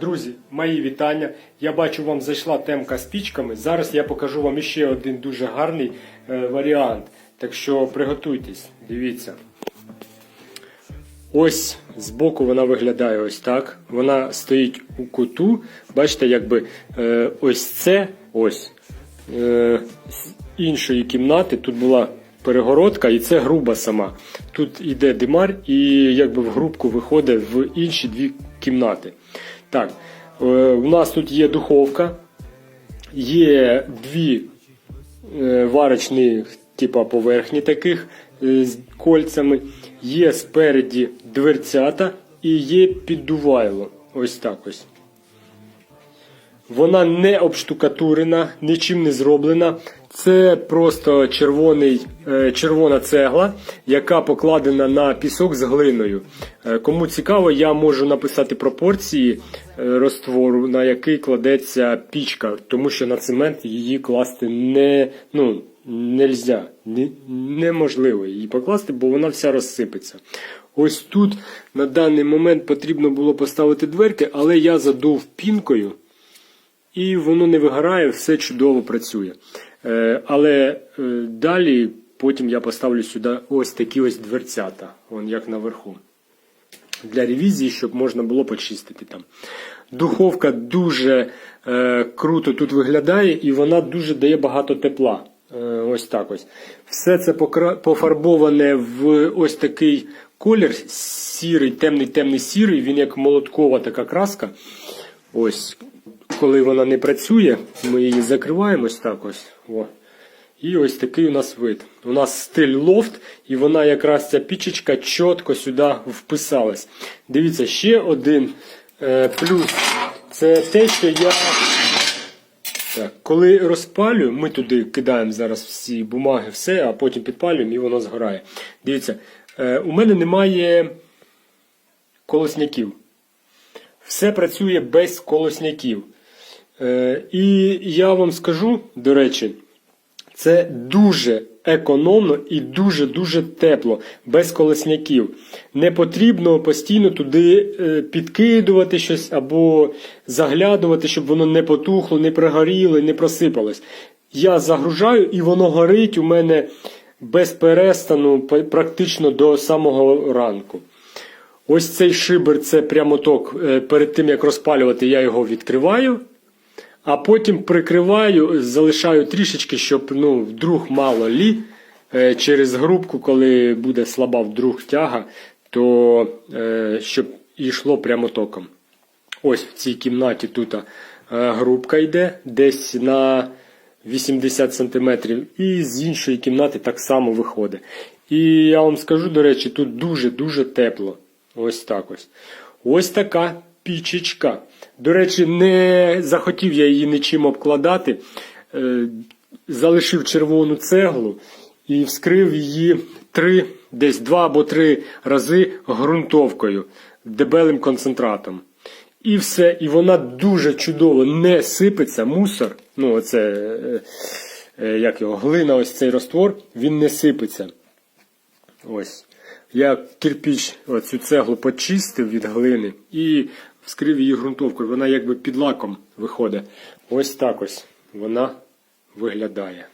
Друзі, мої вітання. Я бачу, вам зайшла темка з пічками. Зараз я покажу вам ще один дуже гарний е, варіант. Так що приготуйтесь, дивіться. Ось збоку вона виглядає ось так. Вона стоїть у куту. Бачите, якби е, ось це ось е, з іншої кімнати. Тут була перегородка, і це груба сама. Тут йде димар, і якби в грубку виходить в інші дві кімнати. Так, е, у нас тут є духовка, є дві е, варочні, типа поверхні таких е, з кольцями, є спереді дверцята і є піддувайло. Ось так ось. Вона не обштукатурена, нічим не зроблена. Це просто червоний, е, червона цегла, яка покладена на пісок з глиною. Е, Кому цікаво, я можу написати пропорції е, розтвору, на який кладеться пічка, тому що на цемент її класти не, ну, нельзя, не, неможливо її покласти, бо вона вся розсипеться. Ось тут на даний момент потрібно було поставити дверки, але я задув пінкою і воно не вигорає, все чудово працює. Е, але е, далі потім я поставлю сюди ось такі ось дверцята, вон як наверху. Для ревізії, щоб можна було почистити там. Духовка дуже е, круто тут виглядає і вона дуже дає багато тепла. Е, ось так ось. Все це покра- пофарбоване в ось такий колір сірий, темний, темний сірий. Він як молоткова така краска. Ось, коли вона не працює, ми її закриваємо так ось. О. І ось такий у нас вид. У нас стиль лофт, і вона якраз ця пічечка чітко сюди вписалась. Дивіться, ще один е, плюс. Це те, що я. Так, коли розпалюю, ми туди кидаємо зараз всі бумаги, все, а потім підпалюємо і воно згорає. Дивіться, е, у мене немає колосняків. Все працює без колосняків. Е, і я вам скажу, до речі, це дуже економно і дуже-дуже тепло, без колесняків. Не потрібно постійно туди е, підкидувати щось або заглядувати, щоб воно не потухло, не пригоріло, не просипалось. Я загружаю і воно горить у мене без перестану практично до самого ранку. Ось цей шибер це прямоток. Е, Перед тим як розпалювати, я його відкриваю. А потім прикриваю, залишаю трішечки, щоб ну, вдруг мало лі е, через грубку, коли буде слаба вдруг тяга, то е, щоб йшло прямо током. Ось в цій кімнаті тут е, грубка йде десь на 80 см, і з іншої кімнати так само виходить. І я вам скажу, до речі, тут дуже-дуже тепло. Ось так ось. Ось така пічечка. До речі, не захотів я її нічим обкладати. Е, Залишив червону цеглу і вскрив її три, десь два або три рази ґрунтовкою, дебелим концентратом. І все, і вона дуже чудово не сипеться, мусор. Ну, оце, е, е, як його, глина, ось цей раствор, він не сипеться. Ось. Я кирпіч, цю цеглу почистив від глини і вскрив її ґрунтовкою. Вона якби під лаком виходить. Ось так ось вона виглядає.